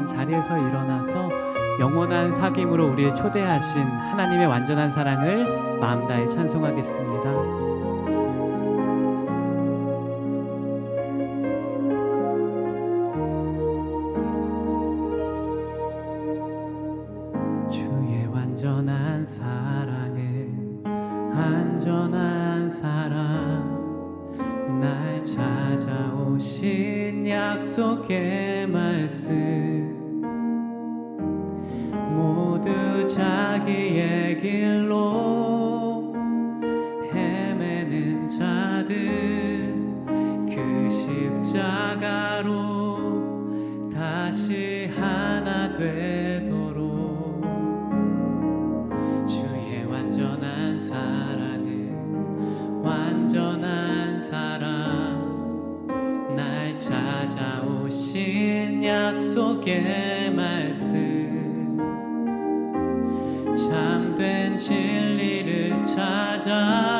시간 자리에서 일어나서 영원한 사귐으로 우리를 초대하신 하나님의 완전한 사랑을 마음 다해 찬송하겠습니다. 약속의 말 약속의 말씀. 참된 진리를 찾아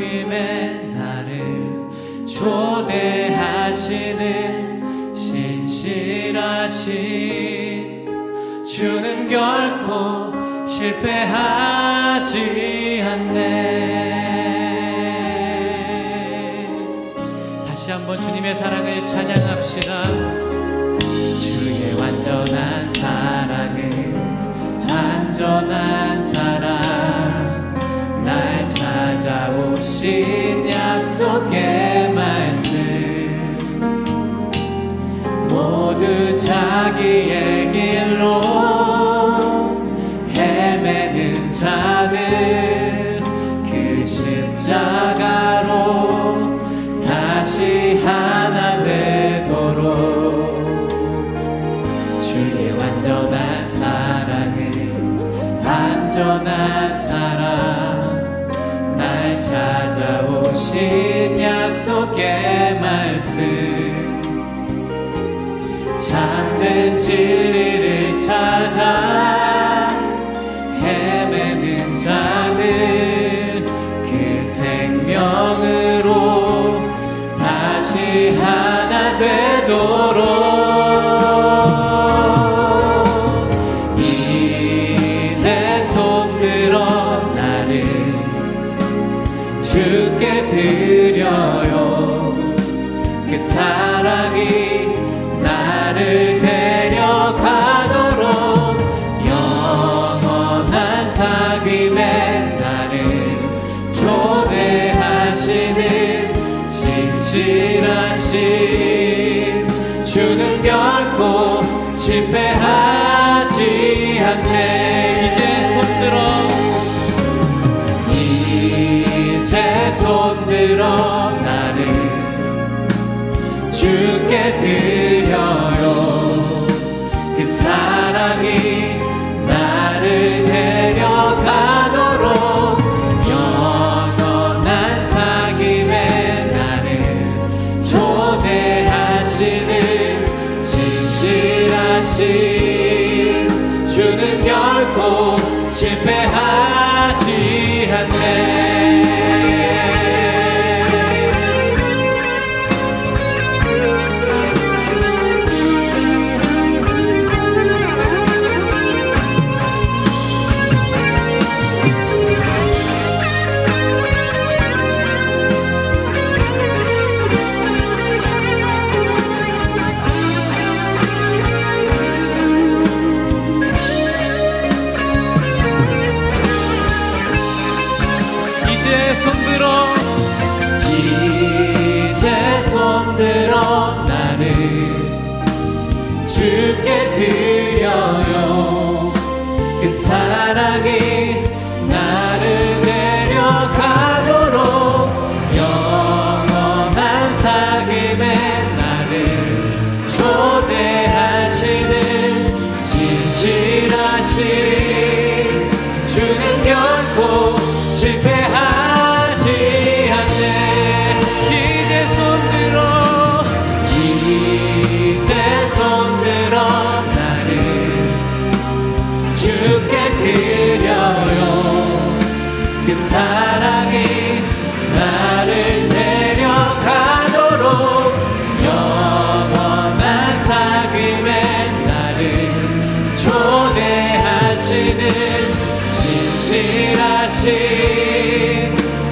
사귐에 나를 초대하시는 신실하신 주는 결코 실패하지 않네. 다시 한번 주님의 사랑을 찬양합시다. 주의 완전한 사랑은 안전한 찾아오신 약속의 말씀. 모두 자기의 길로 진리를 찾아 헤매는 자들 그 생명으로 다시 하나 되도 이제 손들어 나를 주께 드려요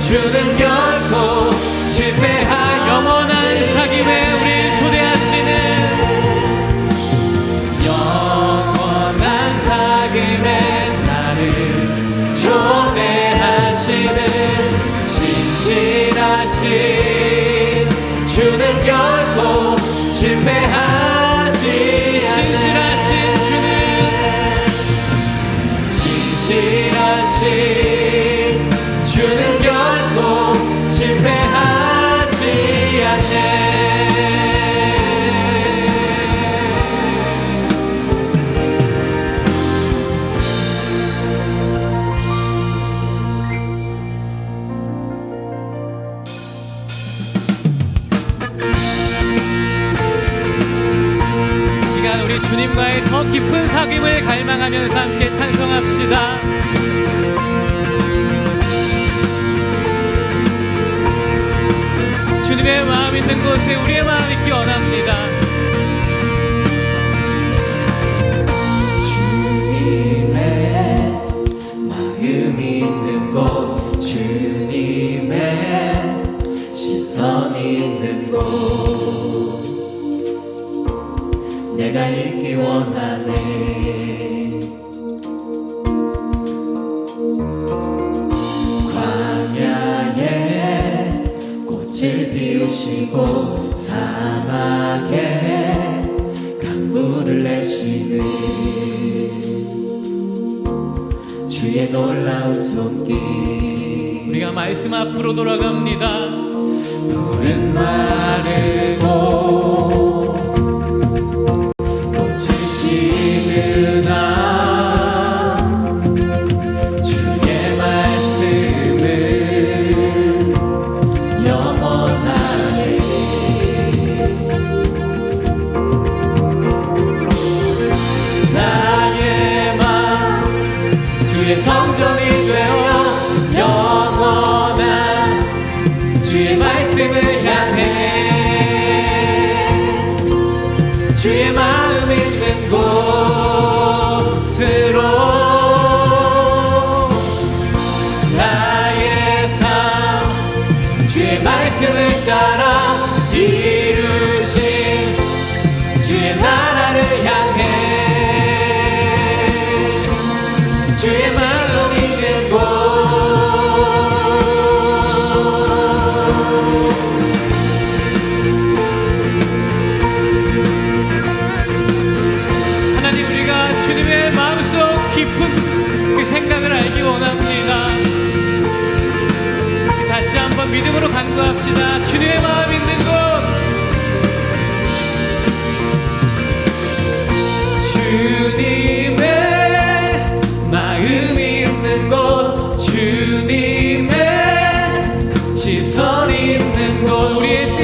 shouldn't 찬양하면서 함께 찬송합시다. 주님의 마음 있는 곳에 우리의 마음 있기 원합니다. 내가 있기 원하네. 이곳 사막에 강물을 내시는 주의 놀라운 손길. 우리가 말씀 앞으로 돌아갑니다. 푸른 마르고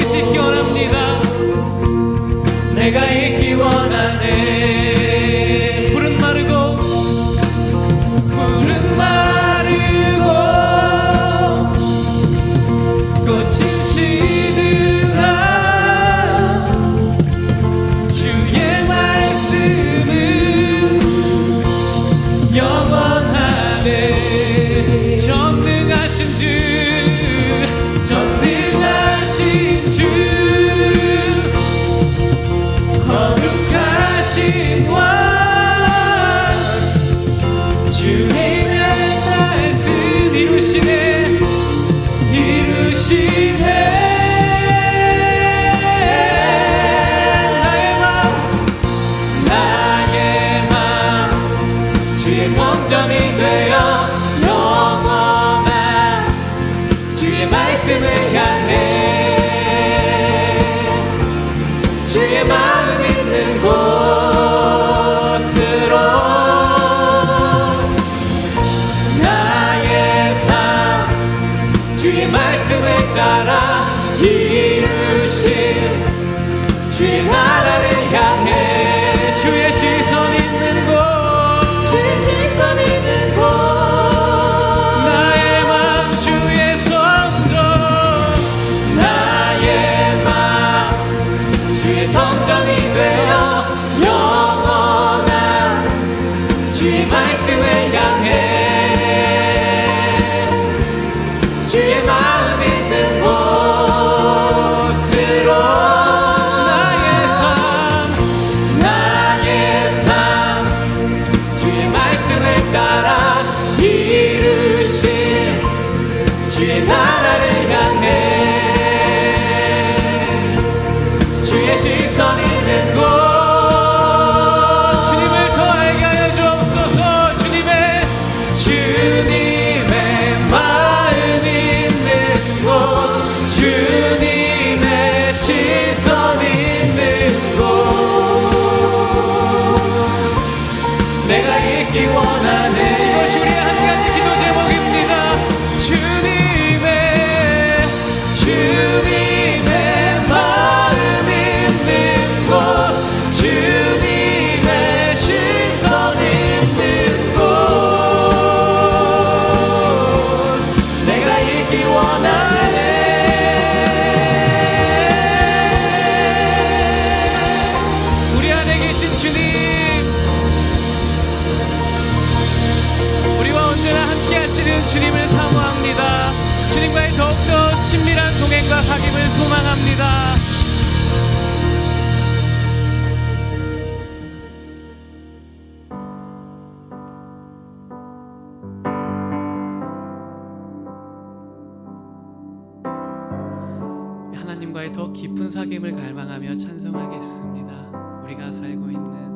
되시기 원합니다. 내가 This is 살고 있는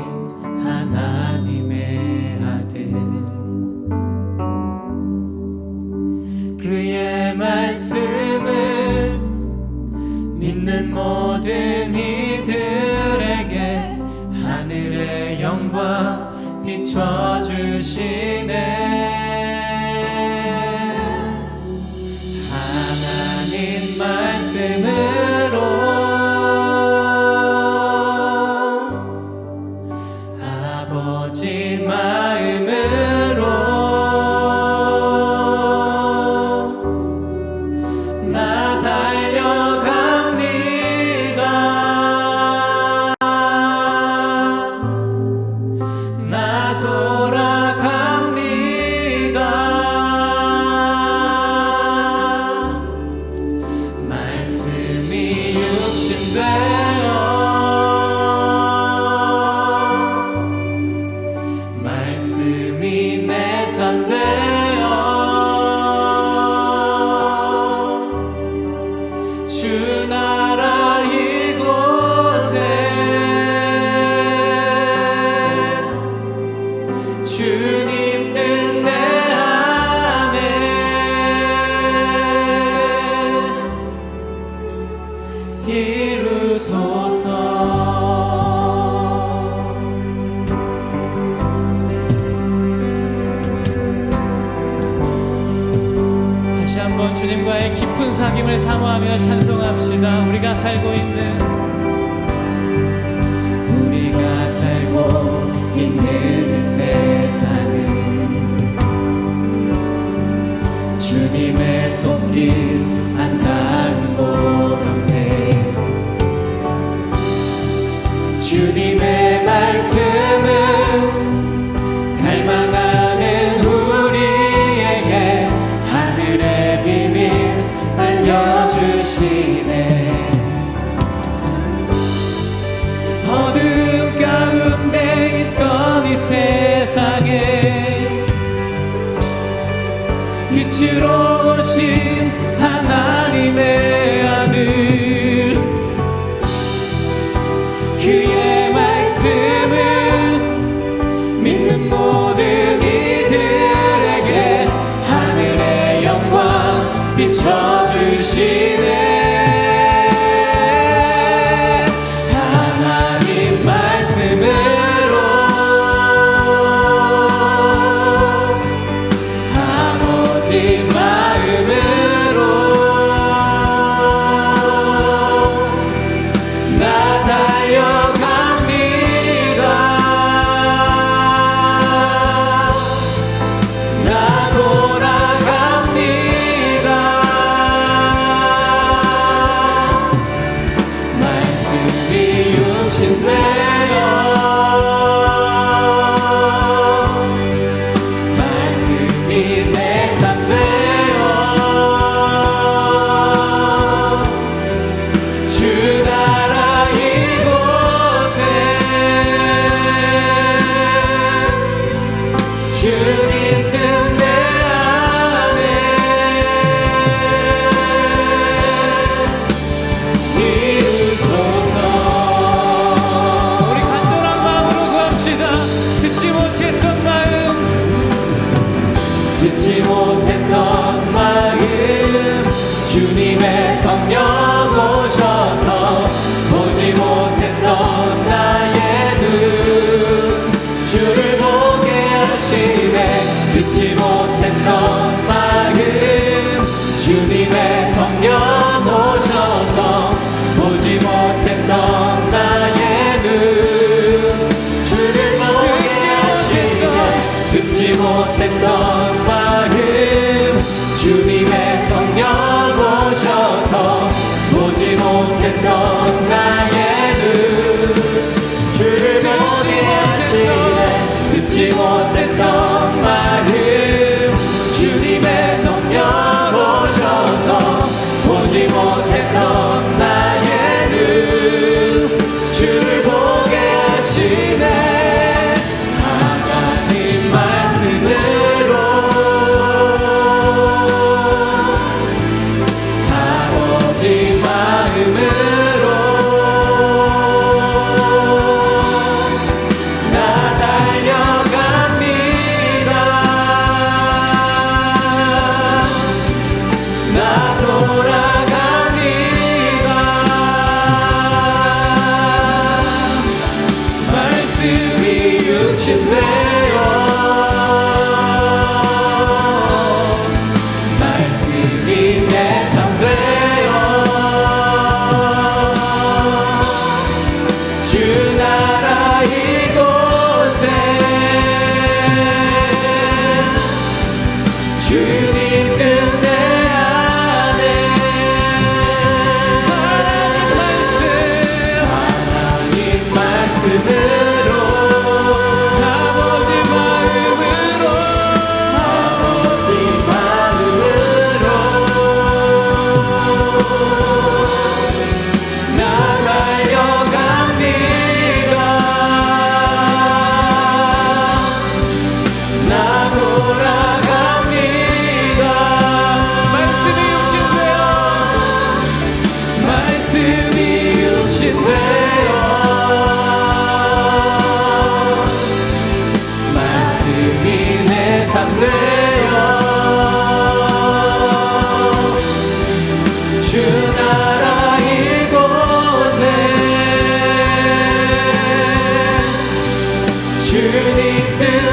watching 영 말씀 Timóteo he do?